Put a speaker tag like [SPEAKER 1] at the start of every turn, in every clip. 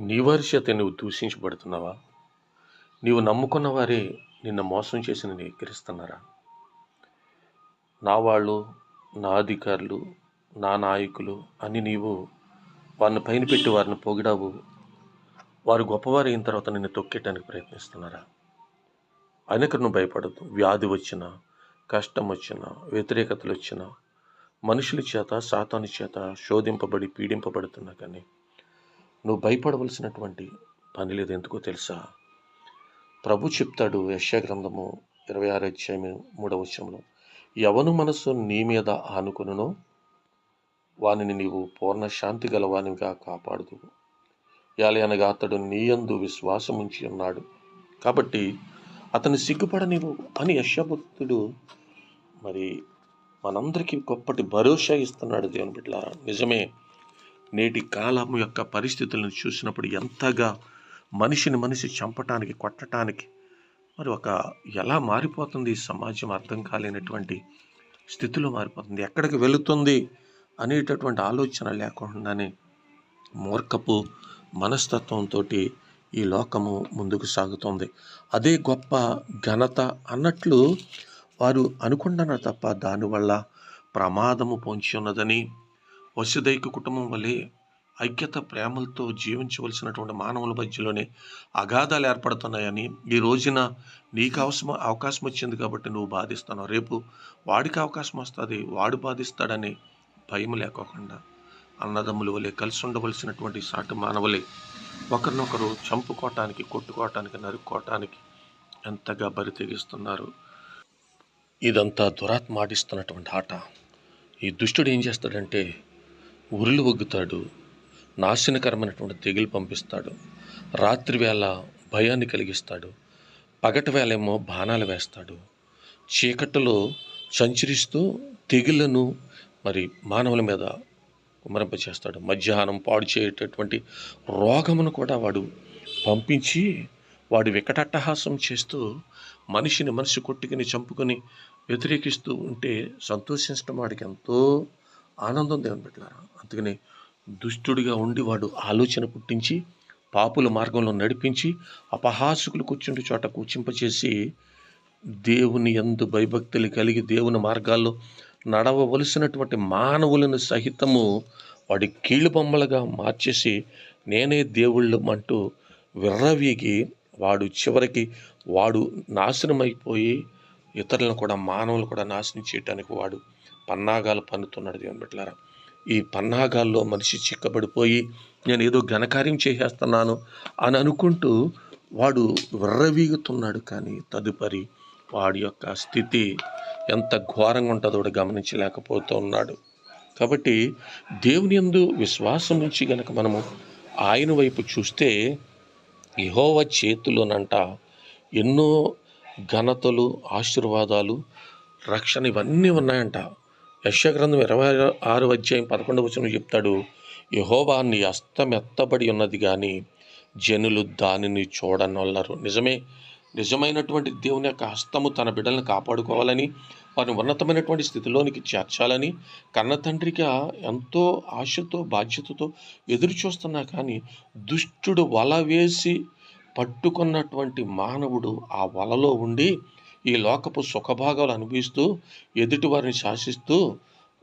[SPEAKER 1] నీ నువ్వు దూషించబడుతున్నావా? నీవు నమ్ముకున్న వారే నిన్ను మోసం చేసి నేను ఎక్కిరిస్తున్నారా? నా వాళ్ళు నా అధికారులు నా నాయకులు అని నీవు వారిని పైన పెట్టి వారిని పొగిడావు. వారు గొప్పవారు అయిన తర్వాత నిన్ను తొక్కేయడానికి ప్రయత్నిస్తున్నారా? అయినక నువ్వు భయపడద్దు. వ్యాధి వచ్చినా కష్టం వచ్చినా వ్యతిరేకతలు వచ్చినా మనుషుల చేత సాతాను చేత శోధింపబడి పీడింపబడుతున్నా కానీ నువ్వు భయపడవలసినటువంటి పని లేదు. ఎందుకో తెలుసా? ప్రభు చెప్తాడు యశ్యా గ్రంథము ఇరవై ఆరు అధ్యాయం మూడవ వచనంలో ఎవను మనస్సు నీ మీద ఆనుకునునో వానిని నీవు పూర్ణ శాంతి గలవానిగా కాపాడుదు అనగా అతడు నీయందు విశ్వాసం ఉంచి ఉన్నాడు. కాబట్టి అతను సిగ్గుపడనివు అని యశభక్తుడు మరి మనందరికీ గొప్పటి భరోసా ఇస్తున్నాడు దేవుని బిడ్డ నిజమే నేటి కాలం యొక్క పరిస్థితులను చూసినప్పుడు ఎంతగా మనిషిని మనిషి చంపటానికి కొట్టడానికి మరి ఒక ఎలా మారిపోతుంది ఈ సమాజం అర్థం కాలేనటువంటి స్థితిలో మారిపోతుంది ఎక్కడికి వెళుతుంది అనేటటువంటి ఆలోచన లేకుండానే మూర్ఖపు మనస్తత్వంతో ఈ లోకము ముందుకు సాగుతుంది. అదే గొప్ప ఘనత అన్నట్లు వారు అనుకుంటున్నారు తప్ప దానివల్ల ప్రమాదము పొంచి ఉన్నదని వసుదైక కుటుంబం వలె ఐక్యత ప్రేమలతో జీవించవలసినటువంటి మానవుల మధ్యలోనే అగాధాలు ఏర్పడుతున్నాయని ఈ రోజున నీకు అవసరం అవకాశం వచ్చింది కాబట్టి నువ్వు బాధిస్తున్నావు. రేపు వాడికి అవకాశం వస్తుంది వాడు బాధిస్తాడని భయం లేకోకుండా అన్నదమ్ముల వలె కలిసి ఉండవలసినటువంటి సాటి మానవులే ఒకరినొకరు చంపుకోవటానికి కొట్టుకోవటానికి నరుక్కోవటానికి ఎంతగా బరి తెగిస్తున్నారు. ఇదంతా దురాత్మాడిస్తున్నటువంటి ఆట. ఈ దుష్టుడు ఏం చేస్తాడంటే ఉరులు ఒగ్గుతాడు నాశనకరమైనటువంటి తెగులు పంపిస్తాడు రాత్రి వేళ భయాన్ని కలిగిస్తాడు పగటి వేళేమో బాణాలు వేస్తాడు చీకటిలో సంచరిస్తూ తెగులను మరి మానవుల మీద కుమరింపచేస్తాడు మధ్యాహ్నం పాడు చేయటటువంటి రోగమును కూడా వాడు పంపించి వాడు వికటట్టహాసం చేస్తూ మనిషిని మనిషి కొట్టుకుని చంపుకొని వ్యతిరేకిస్తూ ఉంటే సంతోషించడం వాడికి ఎంతో ఆనందం దేవుని పెట్టారా అందుకని దుష్టుడిగా ఉండి వాడు ఆలోచన పుట్టించి పాపుల మార్గంలో నడిపించి అపహాసుకులు కూర్చుంటే చోట కూర్చింపచేసి దేవుని ఎందు భయభక్తులు కలిగి దేవుని మార్గాల్లో నడవవలసినటువంటి మానవులను సహితము వాడి కీళ్ళు బొమ్మలుగా మార్చేసి నేనే దేవుళ్ళు అంటూ విర్రవీగి వాడు చివరికి వాడు నాశనమైపోయి ఇతరులను కూడా మానవులు కూడా నాశనం చేయటానికి వాడు పన్నాగాలు పన్నుతున్నాడు దేవుని బిడ్డలారా. ఈ పన్నాగాల్లో మనిషి చిక్కబడిపోయి నేను ఏదో ఘనకార్యం చేసేస్తున్నాను అని అనుకుంటూ వాడు విర్రవీగుతున్నాడు. కానీ తదుపరి వాడి యొక్క స్థితి ఎంత ఘోరంగా ఉంటుందో వాడు గమనించలేకపోతూ ఉన్నాడు కాబట్టి దేవుని యందు విశ్వాసం నుంచి గనక మనము ఆయన వైపు చూస్తే యహోవ చేతిలోనంట ఎన్నో ఘనతలు ఆశీర్వాదాలు రక్షణ ఇవన్నీ ఉన్నాయంట. యశగ్రంథం ఇరవై ఆరు అధ్యాయం పదకొండవ వచనం చెప్తాడు యహోవా నీ అస్తమెత్తబడి ఉన్నది కానీ జనులు దానిని చూడనొల్లరు. నిజమే నిజమైనటువంటి దేవుని యొక్క హస్తము తన బిడ్డలను కాపాడుకోవాలని వారిని ఉన్నతమైనటువంటి స్థితిలోనికి చేర్చాలని కన్న తండ్రిగా ఎంతో ఆశతో బాధ్యతతో ఎదురు చూస్తున్నా కానీ దుష్టుడు వల వేసి పట్టుకున్నటువంటి మానవుడు ఆ వలలో ఉండి ఈ లోకపు సుఖభాగాలు అనుభవిస్తూ ఎదుటివారిని శాసిస్తూ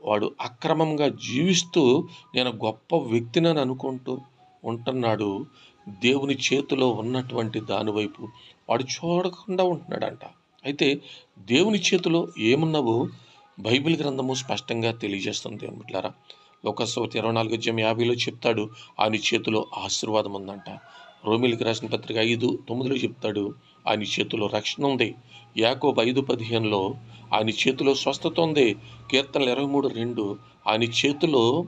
[SPEAKER 1] వాడు అక్రమంగా జీవిస్తూ నేను గొప్ప వ్యక్తిని అనుకుంటూ ఉంటున్నాడు. దేవుని చేతిలో ఉన్నటువంటి దానివైపు వాడు చూడకుండా ఉంటున్నాడంట. అయితే దేవుని చేతిలో ఏమున్నావో బైబిల్ గ్రంథము స్పష్టంగా తెలియజేస్తుంది అనుకుంటారా లోకసవతి ఇరవై నాలుగు అధ్యాయం యాభైలో చెప్తాడు ఆయన చేతిలో ఆశీర్వాదం ఉందంట. రోమిలికి రాసిన పత్రిక ఐదు తొమ్మిదిలో చెప్తాడు ఆయన చేతిలో రక్షణ ఉంది. యాకోబ్ ఐదు పదిహేనులో ఆయన చేతిలో స్వస్థత ఉంది. కీర్తనలు ఇరవై మూడు రెండు ఆయన చేతిలో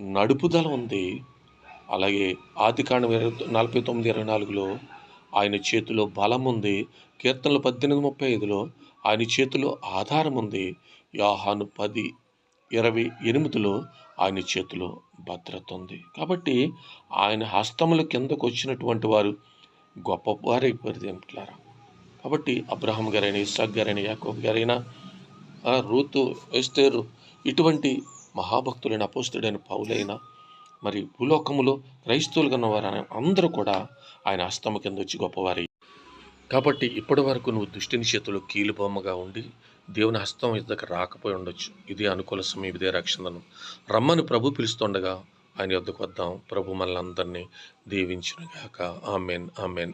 [SPEAKER 1] నడుపుదల ఉంది. అలాగే ఆదికాండం ఇరవై నలభై తొమ్మిది ఇరవై నాలుగులో ఆయన చేతిలో బలం ఉంది. కీర్తనలు పద్దెనిమిది ముప్పై ఐదులో ఆయన చేతిలో ఆధారం ఉంది. యాహాను పది ఇరవై ఎనిమిదిలో ఆయన చేతిలో భద్రత ఉంది. కాబట్టి ఆయన హస్తముల కిందకు వచ్చినటువంటి వారు గొప్ప వారైపోయారు పరిదేమిట్లారా కాబట్టి అబ్రహం గారైనా ఇస్సాక్ గారైనా యాకోబ్ గారైనా రూతు ఎస్తేరు ఇటువంటి మహాభక్తులైన అపోస్తుడైన పౌలైన మరి భూలోకములో క్రైస్తవులుగా ఉన్నవారు అందరూ కూడా ఆయన హస్తము కింద వచ్చి గొప్పవారి కాబట్టి ఇప్పటి వరకు నువ్వు దుష్టిని చేతిలో కీలుబొమ్మగా ఉండి దేవుని హస్తం ఇద్దరికి రాకపోయి ఉండొచ్చు. ఇదే అనుకూల సమయం ఇదే రక్షణను. రమ్మని ప్రభు పిలుస్తుండగా ఆయన యొద్దకు వద్దాం. ప్రభు మనల్ని అందరినీ దీవించునుగాక. Amen amen.